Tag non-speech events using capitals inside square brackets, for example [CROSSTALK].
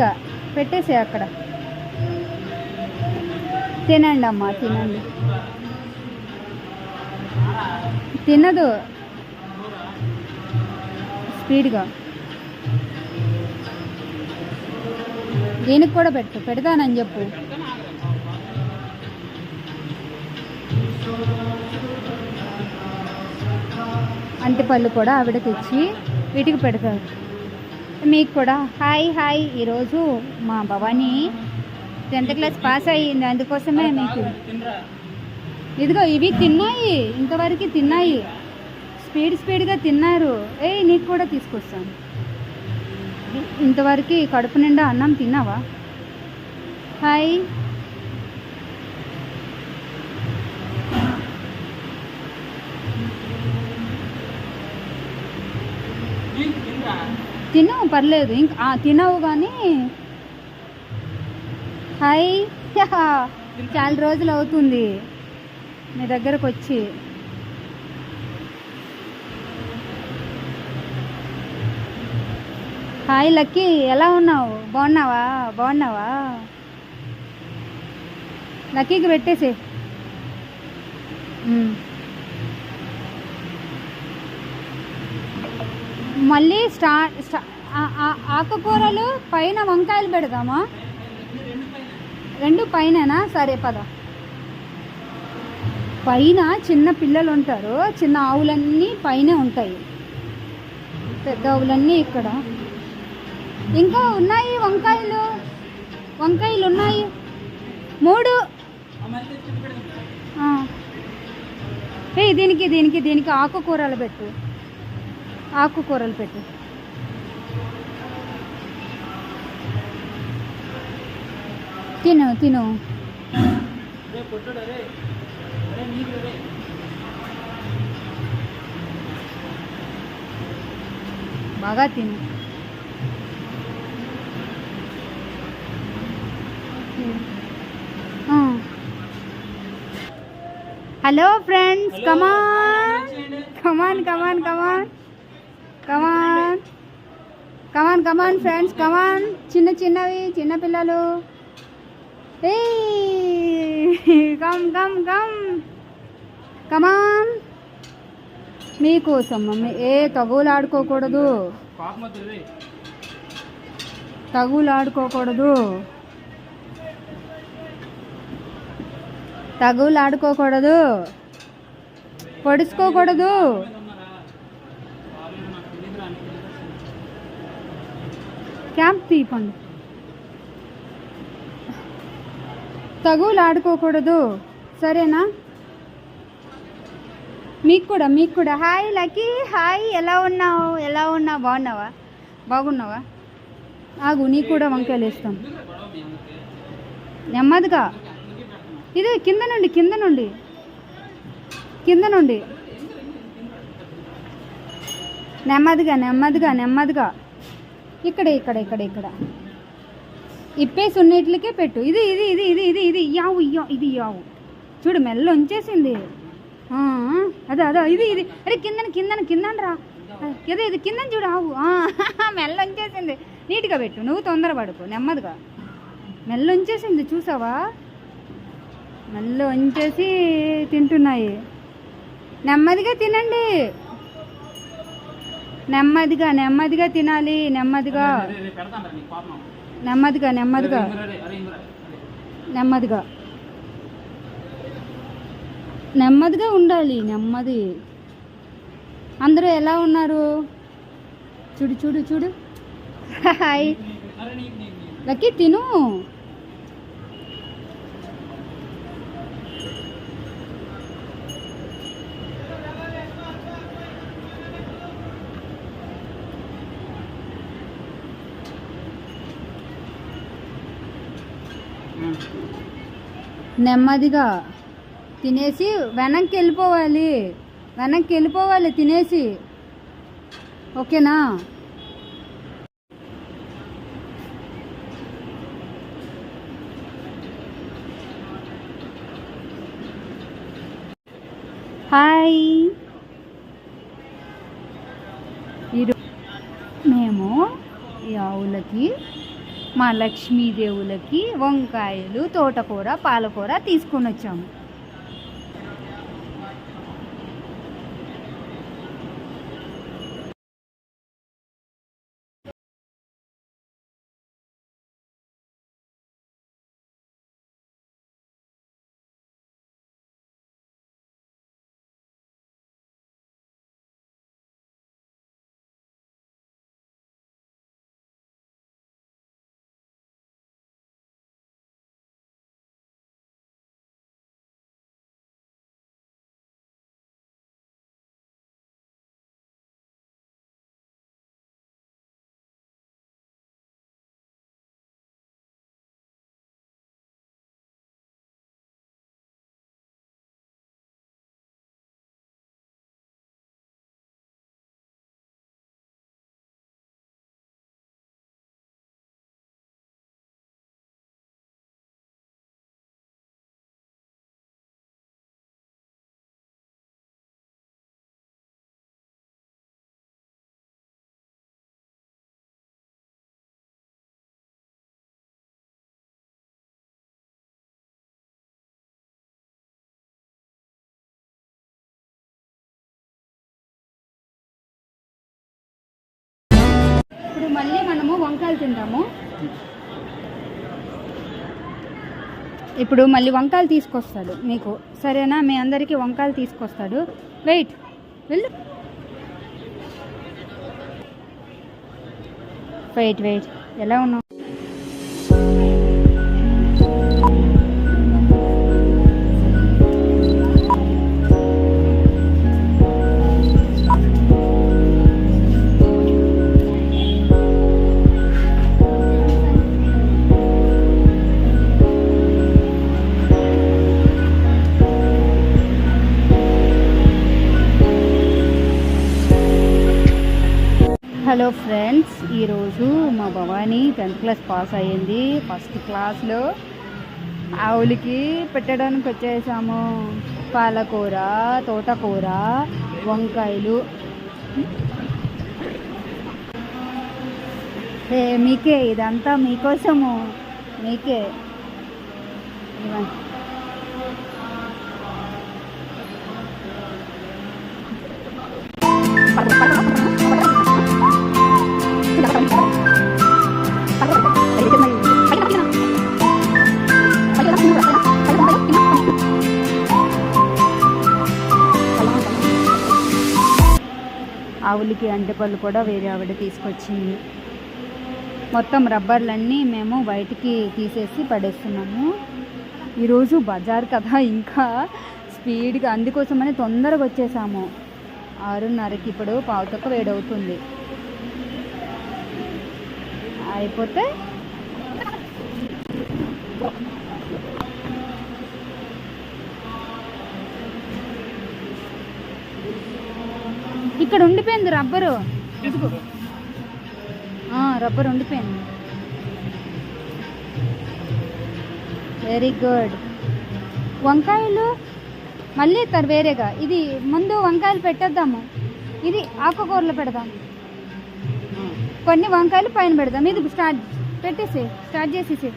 నెమ్మదిగా పెట్టేసే అక్కడ. తినండి అమ్మా తినండి. తినదు. స్పీడ్గా. దీనికి కూడా పెట్టు పెడతానని చెప్పు. అంటిపళ్ళు కూడా ఆవిడ తెచ్చి వీటికి పెడతారు. మీకు కూడా. Hi hi. ఈరోజు మా భవానీ టెన్త్ క్లాస్ పాస్ అయ్యింది. అందుకోసమే మీకు ఇదిగో ఇవి తిన్నాయి. ఇంతవరకు తిన్నాయి. స్పీడ్ స్పీడ్గా తిన్నారు. ఏ నీకు కూడా తీసుకొస్తాను. ఇంతవరకు కడుపు నిండా అన్నం తిన్నావా? హాయ్. తిను పర్లేదు. ఇంకా తినవు కానీ హాయ్ చాలా రోజులు అవుతుంది. మీ దగ్గరకు వచ్చి హాయ్ లక్కీ. ఎలా ఉన్నావు? బాగున్నావా? బాగున్నావా? లక్కీకి పెట్టేసి మళ్ళీ స్టా స్టా ఆకుకూరలు పైన వంకాయలు పెడదామా? రెండు పైననా? సరే పద. పైన చిన్న పిల్లలు ఉంటారు. చిన్న ఆవులన్నీ పైన ఉంటాయి. పెద్ద ఆవులన్నీ ఇక్కడ. ఇంకా ఉన్నాయి వంకాయలు. వంకాయలు ఉన్నాయి. మూడు. ఏ దీనికి దీనికి దీనికి ఆకుకూరలు పెట్టు. ఆకుకూరలు పెట్టు. తిను తిను. బాగా తిను. Hello friends come on. Come on come on come on come on. Come on come on friends come on చిన్న చిన్నవి చిన్న పిల్లలు. ఏ come come come come on మీకోసం మమ్మీ ఏ తగులాడుకోకూడదు ఆడుకోకూడదు. తగులు ఆడుకోకూడదు. తగులు ఆడుకోకూడదు. పొడుచుకోకూడదు. క్యాంప్ తీపండి తగులాడుకోకూడదు సరేనా? మీకు కూడా మీకు కూడా. హాయ్ లక్కీ హాయ్ ఎలా ఉన్నావు? ఎలా ఉన్నావు బాగున్నావా? బాగున్నావా? ఆగు నీకు కూడా వంకాయలు వేస్తాం. నెమ్మదిగా. ఇది కింద నుండి కింద నుండి. కింద నుండి. నెమ్మదిగా నెమ్మదిగా నెమ్మదిగా. ఇక్కడ ఇక్కడ ఇక్కడ ఇక్కడ. ఇప్పేసి ఉన్నట్లకే పెట్టు. ఇది ఇది ఇది ఇది ఇది ఇది యావు యా ఇది యావు. చూడు మెల్ల ఉంచేసింది. అదే అదే ఇది ఇది. అరే కిందన కిందన కిందన రా ఇది ఇది కిందన చూడు ఆవు. [LAUGHS] మెల్ల ఉంచేసింది. నీట్గా పెట్టు. నువ్వు తొందరపడుకో నెమ్మదిగా. మెల్ల ఉంచేసింది చూసావా? మెల్ల ఉంచేసి తింటున్నాయి. నెమ్మదిగా తినండి. నెమ్మదిగా నెమ్మదిగా తినాలి నెమ్మదిగా. నెమ్మదిగా నెమ్మదిగా. నెమ్మదిగా. నెమ్మదిగా ఉండాలి నెమ్మది. అందరూ ఎలా ఉన్నారు? చూడు చూడు చూడు. హాయ్. లక్కీ తిను. నెమ్మదిగా తినేసి వెనక్కి వెళ్ళిపోవాలి వెనక్కి వెళ్ళిపోవాలి తినేసి. ఓకేనా? హాయ్. ఈరో మేము ఈ ఆవులకి మా లక్ష్మీదేవులకి వంకాయలు తోటకూర పాలకూర తీసుకొని వచ్చాము మళ్ళీ మనము వంకాయలు తిందాము ఇప్పుడు మళ్ళీ వంకాయలు తీసుకొస్తాడు మీకు. సరేనా? మీ అందరికీ వంకాయలు తీసుకొస్తాడు. వెయిట్. వెళ్ళు. Wait wait. ఎలా ఉన్నావు? హలో ఫ్రెండ్స్ ఈరోజు మా భవానీ టెన్త్ క్లాస్ పాస్ అయ్యింది. ఫస్ట్ క్లాస్లో ఆవులకి పెట్టడానికి వచ్చేసాము. పాలకూర తోటకూర వంకాయలు. మీకే ఇదంతా మీకోసము. మీకే. ఆవులకి అంటెపళ్ళు కూడా వేరే ఆవిడ తీసుకొచ్చింది. మొత్తం రబ్బర్లన్నీ మేము బయటికి తీసేసి పడేస్తున్నాము. ఈరోజు బజార్ కదా ఇంకా స్పీడ్గా అందుకోసమని తొందరగా వచ్చేసాము. ఆరున్నరకి ఇప్పుడు పావుతొక్క వేడవుతుంది అయిపోతే ఇక్కడ ఉండిపోయింది రబ్బరు. రబ్బర్ ఉండిపోయింది. వెరీ గుడ్ వంకాయలు మళ్ళీ ఇస్తారు వేరేగా. ఇది ముందు వంకాయలు పెట్టేద్దాము. ఇది ఆకుకూరలు పెడదాం కొన్ని వంకాయలు పైన పెడదాం. ఇది స్టార్ట్ పెట్టేసి స్టార్ట్ చేసేసి